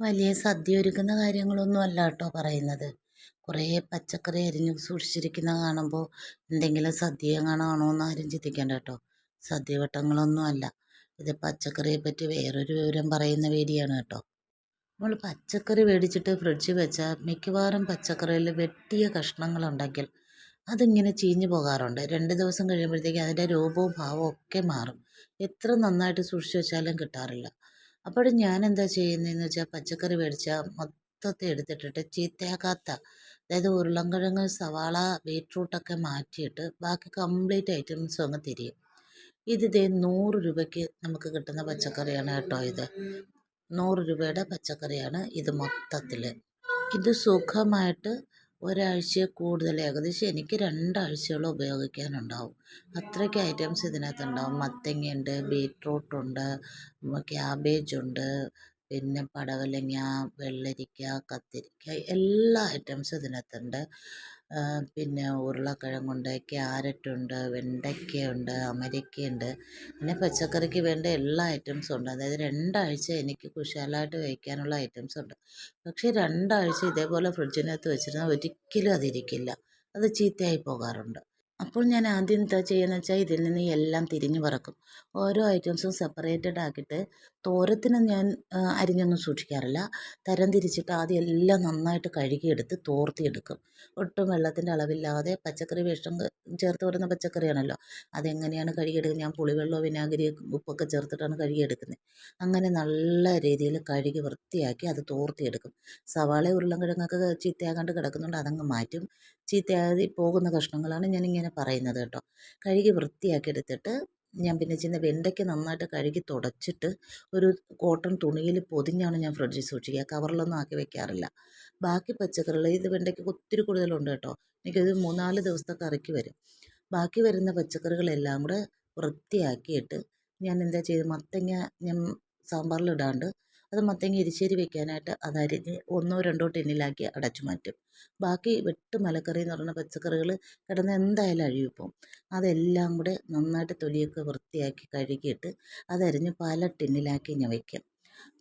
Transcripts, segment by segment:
വലിയ സദ്യ ഒരുക്കുന്ന കാര്യങ്ങളൊന്നും അല്ല കേട്ടോ പറയുന്നത്. കുറേ പച്ചക്കറി അരിഞ്ഞ് സൂക്ഷിച്ചിരിക്കുന്ന കാണുമ്പോൾ എന്തെങ്കിലും സദ്യ ആണോ എന്ന് ആരും ചിന്തിക്കേണ്ട കേട്ടോ. സദ്യവട്ടങ്ങളൊന്നും അല്ല ഇത് പച്ചക്കറിയെ പറ്റി വേറൊരു വിവരം പറയുന്ന വേദിയാണ് കേട്ടോ. നമ്മൾ പച്ചക്കറി മേടിച്ചിട്ട് ഫ്രിഡ്ജിൽ വെച്ചാൽ മിക്കവാറും പച്ചക്കറിയിൽ വെട്ടിയ കഷ്ണങ്ങളുണ്ടെങ്കിൽ അതിങ്ങനെ ചീഞ്ഞു പോകാറുണ്ട്. രണ്ട് ദിവസം കഴിയുമ്പോഴത്തേക്കും അതിന്റെ രൂപവും ഭാവവും ഒക്കെ മാറും. എത്ര നന്നായിട്ട് സൂക്ഷിച്ച് വെച്ചാലും കിട്ടാറില്ല. അപ്പോഴും ഞാൻ എന്താ ചെയ്യുന്നതെന്ന് വെച്ചാൽ പച്ചക്കറി മേടിച്ചാൽ മൊത്തത്തിൽ എടുത്തിട്ടിട്ട് ചീത്തയാക്കാത്ത അതായത് ഉരുളൻകിഴങ്ങ് സവാള ബീട്രൂട്ടൊക്കെ മാറ്റിയിട്ട് ബാക്കി കംപ്ലീറ്റ് ഐറ്റംസും അങ്ങ് തിരിയും. ഇത് ഇതേ നൂറ് രൂപയ്ക്ക് നമുക്ക് കിട്ടുന്ന പച്ചക്കറിയാണ് കേട്ടോ ഇത്. നൂറ് രൂപയുടെ പച്ചക്കറിയാണ് ഇത് മൊത്തത്തിൽ ഇത് സുഖമായിട്ട് ഒരാഴ്ചയിൽ കൂടുതൽ ഏകദേശം എനിക്ക് രണ്ടാഴ്ചയോളം ഉപയോഗിക്കാനുണ്ടാവും. അത്രയ്ക്ക് ഐറ്റംസ് ഇതിനകത്തുണ്ടാവും. മത്തങ്ങയുണ്ട് ക്യാബേജ് ഉണ്ട് പിന്നെ പടവലങ്ങ വെള്ളരിക്ക കത്തിരിക്ക എല്ലാ ഐറ്റംസും ഇതിനകത്തുണ്ട്. പിന്നെ ഉരുളക്കിഴങ്ങുണ്ട് ക്യാരറ്റുണ്ട് വെണ്ടയ്ക്കയുണ്ട് അമരയ്ക്കയുണ്ട് പിന്നെ പച്ചക്കറിക്ക് വേണ്ട എല്ലാ ഐറ്റംസും ഉണ്ട്. അതായത് രണ്ടാഴ്ച എനിക്ക് കുശാലായിട്ട് വയ്ക്കാനുള്ള ഐറ്റംസ് ഉണ്ട്. പക്ഷേ രണ്ടാഴ്ച ഇതേപോലെ ഫ്രിഡ്ജിനകത്ത് വെച്ചിരുന്നാൽ ഒരിക്കലും അതിരിക്കില്ല. അത് ചീത്തയായി പോകാറുണ്ട്. അപ്പോൾ ഞാൻ ആദ്യം എന്താ ചെയ്യുന്നത് വെച്ചാൽ ഇതിൽ നിന്ന് എല്ലാം തിരിഞ്ഞ് പറക്കും. ഓരോ ഐറ്റംസും സെപ്പറേറ്റഡ് ആക്കിയിട്ട് തോരത്തിന് ഞാൻ അരിഞ്ഞൊന്നും സൂക്ഷിക്കാറില്ല. തരം തിരിച്ചിട്ട് ആദ്യം എല്ലാം നന്നായിട്ട് കഴുകിയെടുത്ത് തോർത്തിയെടുക്കും. ഒട്ടും വെള്ളത്തിന്റെ അളവില്ലാതെ പച്ചക്കറി വിഷം ചേർത്ത് വരുന്ന പച്ചക്കറിയാണല്ലോ. അതെങ്ങനെയാണ് കഴുകിയെടുക്കുന്നത്? ഞാൻ പുളിവെള്ളമോ വിനാഗിരി ഉപ്പൊക്കെ ചേർത്തിട്ടാണ് കഴുകിയെടുക്കുന്നത്. അങ്ങനെ നല്ല രീതിയിൽ കഴുകി വൃത്തിയാക്കി അത് തോർത്തിയെടുക്കും. സവാള ഉരുളൻകിഴങ്ങൊക്കെ ചീത്തയാകാണ്ട് കിടക്കുന്നുണ്ട്. അതങ്ങ് മാറ്റും. ചീത്തയായി പോകുന്ന കഷ്ണങ്ങളാണ് ഞാനിങ്ങനെ പറയുന്നത് കേട്ടോ. കഴുകി വൃത്തിയാക്കി എടുത്തിട്ട് ഞാൻ പിന്നെ ചെയ്യുന്ന വെണ്ടയ്ക്ക് നന്നായിട്ട് കഴുകി തുടച്ചിട്ട് ഒരു കോട്ടൺ തുണിയിൽ പൊതിഞ്ഞാണ് ഞാൻ ഫ്രിഡ്ജിൽ സൂക്ഷിക്കുക. കവറിലൊന്നും ആക്കി വെക്കാറില്ല. ബാക്കി പച്ചക്കറികൾ ഇത് വെണ്ടയ്ക്ക് ഒത്തിരി കൂടുതലുണ്ട് കേട്ടോ. എനിക്കത് മൂന്നാൽ ദിവസത്തെ കറിക്ക് വരും. ബാക്കി വരുന്ന പച്ചക്കറികളെല്ലാം കൂടെ വൃത്തിയാക്കിയിട്ട് ഞാൻ എന്താ ചെയ്ത് മത്തങ്ങ ഞാൻ സാമ്പാറിലിടാണ്ട് അത് മത്തങ്ങ എരിശ്ശേരി വെക്കാനായിട്ട് അതരിഞ്ഞ് ഒന്നോ രണ്ടോ ടിന്നിലാക്കി അടച്ചു മാറ്റും. ബാക്കി വെട്ട് മലക്കറി എന്ന് പറയുന്ന പച്ചക്കറികൾ കിടന്ന് എന്തായാലും അഴുകിപ്പോവും അതെല്ലാം കൂടെ നന്നായിട്ട് തൊലിയൊക്കെ വൃത്തിയാക്കി കഴുകിയിട്ട് അതരിഞ്ഞ് പല ടിന്നിലാക്കി ഞാൻ വയ്ക്കും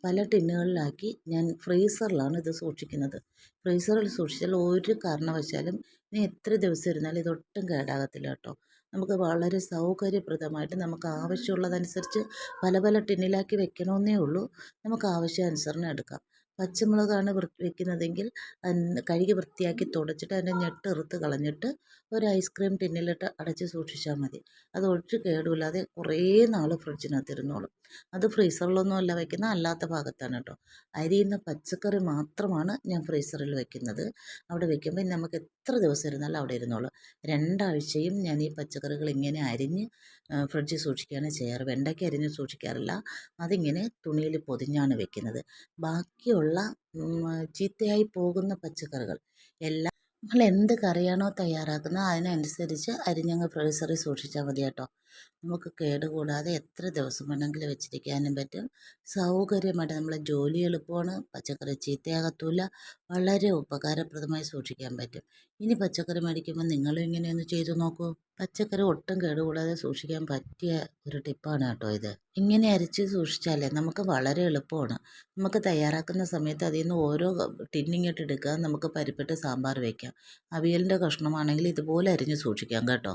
പല ടിന്നുകളിലാക്കി ഞാൻ ഫ്രീസറിലാണ് ഇത് സൂക്ഷിക്കുന്നത്. ഫ്രീസറിൽ സൂക്ഷിച്ചാൽ ഒരു കാരണവശാലും ഇനി എത്ര ദിവസം ഇരുന്നാലും ഇതൊട്ടും കേടാകത്തില്ല കേട്ടോ. നമുക്ക് വളരെ സൗകര്യപ്രദമായിട്ട് നമുക്ക് ആവശ്യമുള്ളതനുസരിച്ച് പല പല ടിന്നിലാക്കി വെക്കണമെന്നേ ഉള്ളൂ. നമുക്ക് ആവശ്യാനുസരണം എടുക്കാം. പച്ചമുളകാണ് വെക്കുന്നതെങ്കിൽ കഴുകി വൃത്തിയാക്കി തുടച്ചിട്ട് അതിന്റെ ഞെട്ട് ഇറുത്ത് കളഞ്ഞിട്ട് ഒരു ഐസ്ക്രീം ടിന്നിലിട്ട് അടച്ച് സൂക്ഷിച്ചാൽ മതി. അത് ഒഴിച്ച് കേടുമില്ലാതെ കുറേ നാൾ ഫ്രിഡ്ജിനകത്ത് ഇരുന്നോളും. അത് ഫ്രീസറിലൊന്നും അല്ല വയ്ക്കുന്നത് അല്ലാത്ത ഭാഗത്താണ് കേട്ടോ. അരിയുന്ന പച്ചക്കറി മാത്രമാണ് ഞാൻ ഫ്രീസറിൽ വെക്കുന്നത്. അവിടെ വെക്കുമ്പോൾ നമുക്ക് എത്ര ദിവസം ഇരുന്നാലും അവിടെ ഇരുന്നോളും. രണ്ടാഴ്ചയും ഞാൻ ഈ പച്ചക്കറികൾ ഇങ്ങനെ അരിഞ്ഞ് ഫ്രിഡ്ജിൽ സൂക്ഷിക്കുകയാണ് ചെയ്യാറ്. വെണ്ടയ്ക്ക് അരിഞ്ഞ് സൂക്ഷിക്കാറില്ല. അതിങ്ങനെ തുണിയിൽ പൊതിഞ്ഞാണ് വെക്കുന്നത്. ബാക്കിയുള്ള ചീത്തയായി പോകുന്ന പച്ചക്കറികൾ. എല്ലാം നമ്മൾ എന്ത് കറിയാണോ തയ്യാറാക്കുന്നത് അതിനനുസരിച്ച് അരിഞ്ഞങ്ങ് ഫ്രീസറിൽ സൂക്ഷിച്ചാൽ മതി കേട്ടോ. നമുക്ക് കേടുകൂടാതെ എത്ര ദിവസം വേണമെങ്കിലും വെച്ചിരിക്കാനും പറ്റും. സൗകര്യമായിട്ട് നമ്മളെ ജോലി എളുപ്പമാണ്. പച്ചക്കറി ചീത്തയാകത്തൂല വളരെ ഉപകാരപ്രദമായി സൂക്ഷിക്കാൻ പറ്റും. ഇനി പച്ചക്കറി മേടിക്കുമ്പോൾ നിങ്ങളും ഇങ്ങനെയൊന്ന് ചെയ്തു നോക്കൂ. പച്ചക്കറി ഒട്ടും കേടുകൂടാതെ സൂക്ഷിക്കാൻ പറ്റിയ ഒരു ടിപ്പാണ് കേട്ടോ ഇത്. ഇങ്ങനെ അരച്ച് സൂക്ഷിച്ചാലേ നമുക്ക് വളരെ എളുപ്പമാണ്. നമുക്ക് തയ്യാറാക്കുന്ന സമയത്ത് അതിൽ നിന്ന് ഓരോ ടിന്നിങ്ങോട്ട് എടുക്കുക നമുക്ക് പരിപ്പിട്ട് സാമ്പാർ വയ്ക്കാം അവിയലിന്റെ കഷ്ണമാണെങ്കിൽ ഇതുപോലെ അരിഞ്ഞ് സൂക്ഷിക്കാം കേട്ടോ.